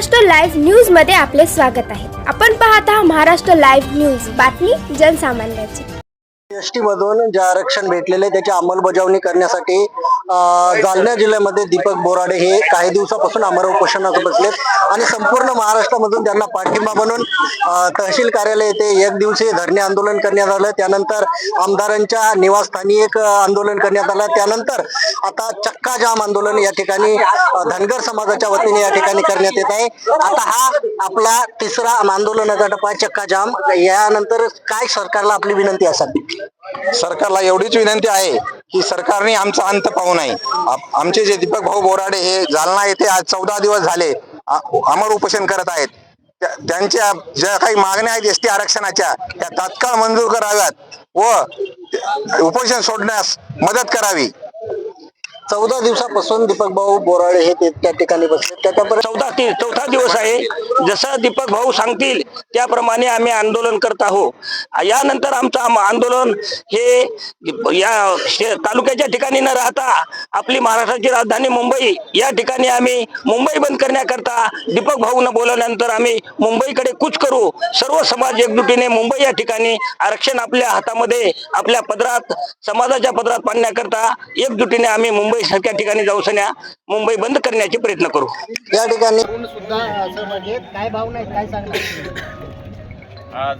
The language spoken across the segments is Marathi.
महाराष्ट्र लाईव्ह न्यूजमध्ये आपले स्वागत आहे. आपण पाहत आहात महाराष्ट्र लाईव्ह न्यूज. बातमी जनसामान्याची. एस टी मधून जे आरक्षण भेटलेले त्याची अंमलबजावणी करण्यासाठी जालना जिल्ह्यामध्ये दीपक बोराडे हे काही दिवसापासून अमर उपोषणात बसलेत आणि संपूर्ण महाराष्ट्रामधून त्यांना पाठिंबा म्हणून तहसील कार्यालय येथे एक दिवसीय धरणे आंदोलन करण्यात आलं. त्यानंतर आमदारांच्या निवासस्थानी एक आंदोलन करण्यात आलं. त्यानंतर आता चक्का जाम आंदोलन या ठिकाणी धनगर समाजाच्या वतीने या ठिकाणी करण्यात येत आहे. आता हा आपला तिसरा आंदोलनाचा टप्पा चक्का जाम. यानंतर काय सरकारला आपली विनंती असावी? सरकारला एवढीच विनंती आहे की सरकारने आमचा अंत पाहू नये. आप- आमचे जे दीपक भाऊ बोराडे हे जालना येथे आज चौदा दिवस झाले अमर उपोषण करत आहेत. त्या- त्यांच्या ज्या काही मागण्या आहेत एस टी आरक्षणाच्या त्या तात्काळ मंजूर कराव्यात व उपोषण सोडण्यास मदत करावी. चौदा दिवसापासून दीपक भाऊ बोराडे हे ते- त्या ठिकाणी बसले. त्याच्यापर्यंत चौदा ती चौथा दिवस आहे. जसं दीपक भाऊ सांगतील त्याप्रमाणे आम्ही आंदोलन करत आहोत. यानंतर आमचं आंदोलन हे या तालुक्याच्या ठिकाणी न राहता आपली महाराष्ट्राची राजधानी मुंबई या ठिकाणी आम्ही मुंबई बंद करण्याकरता दीपक भाऊ न बोलवल्यानंतर आम्ही मुंबईकडे कूच करू. सर्व समाज एकजुटीने मुंबई या ठिकाणी आरक्षण आपल्या हातामध्ये आपल्या पदरात समाजाच्या पदरात पाडण्याकरता एकजुटीने आम्ही मुंबई सारख्या ठिकाणी जाऊ सन्या मुंबई बंद करण्याचे प्रयत्न करू. या ठिकाणी सुद्धा असं म्हणजे काय भावना आहेत काय सांगणार आज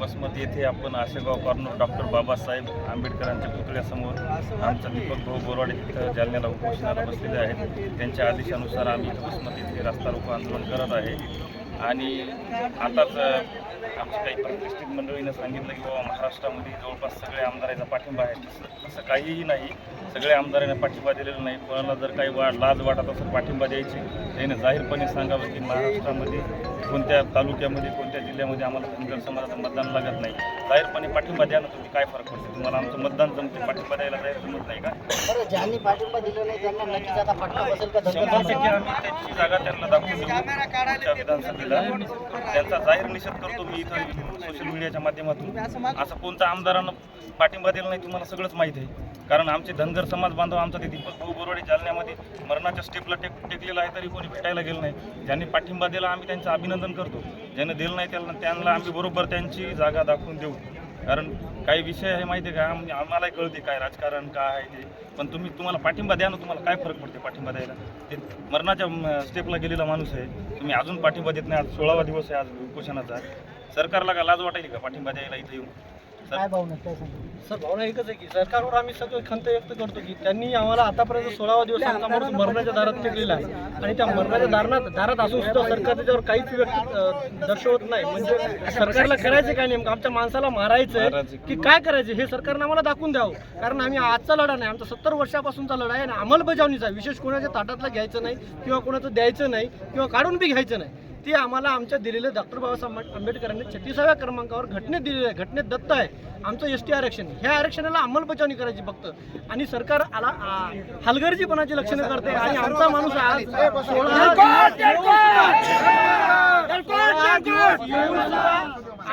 वसमत येथे आपण आशेगाव कॉर्नर डॉक्टर बाबासाहेब आंबेडकरांच्या पुतळ्यासमोर आमचा दीपक भाऊ बोरवाडे तिथं जालन्याला उपोषणाला बसलेले आहेत. त्यांच्या आदेशानुसार आम्ही वसमत येथे रस्ता रोको आंदोलन करत आहे. आणि आताच आमची काही प्रतिष्ठित मंडळीनं सांगितलं की बाबा महाराष्ट्रामध्ये जवळपास सगळे आमदारांचा पाठिंबा आहे. तसं तसं काहीही नाही. सगळ्या आमदारांना पाठिंबा दिलेला नाही. कोणाला जर काही वा लाज वाटत असेल पाठिंबा द्यायची त्याने जाहीरपणे सांगावं की महाराष्ट्रामध्ये कोणत्या तालुक्यामध्ये कोणत्या जिल्ह्यामध्ये आम्हाला धनगर समाजाचं मतदान लागत नाही. जाहीरपणे पाठिंबा द्या ना तुम्ही काय फरक पडते? तुम्हाला आमचं मतदान जमते पाठिंबा द्यायला जाहीर जमत नाही का? बरं ज्यांनी पाठिंबा दिला नाही त्यांना नक्कीच आता फटका बसेल का? शंभर टक्के आम्ही त्यांची जागा त्यांना दाखवून देऊ. विधानसभेला. त्यांचा जाहीर निषेध करतो मी इथं सोशल मीडियाच्या माध्यमातून. असं कोणत्या आमदारानं पाठिंबा दिला नाही तुम्हाला सगळंच माहिती आहे. कारण आमचे धनगर समाज बांधव आमचा ते दीपक भाऊ बोरवाडे जालन्यामध्ये मरणाच्या स्टेपला टेक टेकलेला आहे तरी कोणी भेटायला गेलं नाही. ज्यांनी पाठिंबा दिला आम्ही त्यांचं अभिनंदन करतो. ज्यानं दिलं नाही त्यांना त्यांना आम्ही बरोबर त्यांची जागा दाखवून देऊ. कारण काही विषय आहे माहिती आहे का? आम्हालाही कळते काय राजकारण काय आहे ते. पण तुम्ही तुम्हाला पाठिंबा द्या ना तुम्हाला काय फरक पडते पाठिंबा द्यायला? ते मरणाच्या स्टेपला गेलेला माणूस आहे. तुम्ही अजून पाठिंबा देत नाही. आज सोळावा दिवस आहे आज उपोषणाचा. सरकारला का लाज वाटायली का पाठिंबा द्यायला इथे येऊन? काय भावना काय सांगणार सर भावना एकच आहे की सरकारवर आम्ही सगळं खंत व्यक्त करतो की त्यांनी आम्हाला आतापर्यंत सोळावा दिवस आमचा माणूस मरणाच्या दारात टेकलेला आहे. आणि त्या मरणाच्या दारात दारात असून सुद्धा सरकार त्याच्यावर काहीच व्यक्त दर्शवत नाही. म्हणजे सरकारला करायचं काय नेमकं? आमच्या माणसाला मारायचं की काय करायचं? हे सरकारनं आम्हाला दाखवून द्यावं. कारण आम्ही आजचा लढा नाही. आमचा सत्तर वर्षापासूनचा लढा आहे आणि अंमलबजावणीचा विशेष कोणाच्या ताटातला घ्यायचं नाही किंवा कोणाचं द्यायचं नाही किंवा काढून बी घ्यायचं नाही. ते आम्हाला आमच्या दिलेले डॉक्टर बाबासाहेब आंबे- आंबेडकरांनी छत्तीसाव्या क्रमांकावर घटनेत दिलेलं आहे घटनेत दत्त आहे आमचं एस टी आरक्षण ह्या आरक्षणाला अंमलबजावणी करायची फक्त आणि सरकार आला हलगर्जीपणाची लक्षणं करते आणि आमचा माणूस आज सोळा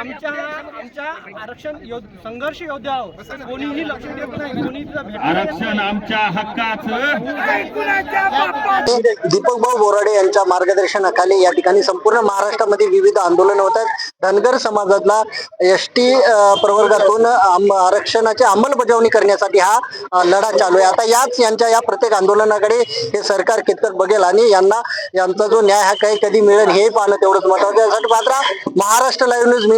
आमच्या आमच्या आरक्षण योद्ध संघर्ष योद्ध्यावर कोणीही लक्ष देत नाही कोणी भेटणार आमच्या हक्काचं. दीपक भाऊ बोराडे यांच्या मार्गदर्शनाखाली या ठिकाणी संपूर्ण महाराष्ट्रामध्ये विविध आंदोलन होत आहेत. धनगर समाजातला एस टी प्रवर्गातून आम- आरक्षणाची अंमलबजावणी करण्यासाठी हा लढा चालू आहे. आता याच यांच्या या प्रत्येक आंदोलनाकडे हे सरकार कितपत बघेल आणि यांना यांचा जो न्याय हा काही कधी मिळेल हे पाहणं तेवढंच महत्वाचं. यासाठी पात्र महाराष्ट्र लाईव्ह न्यूज मी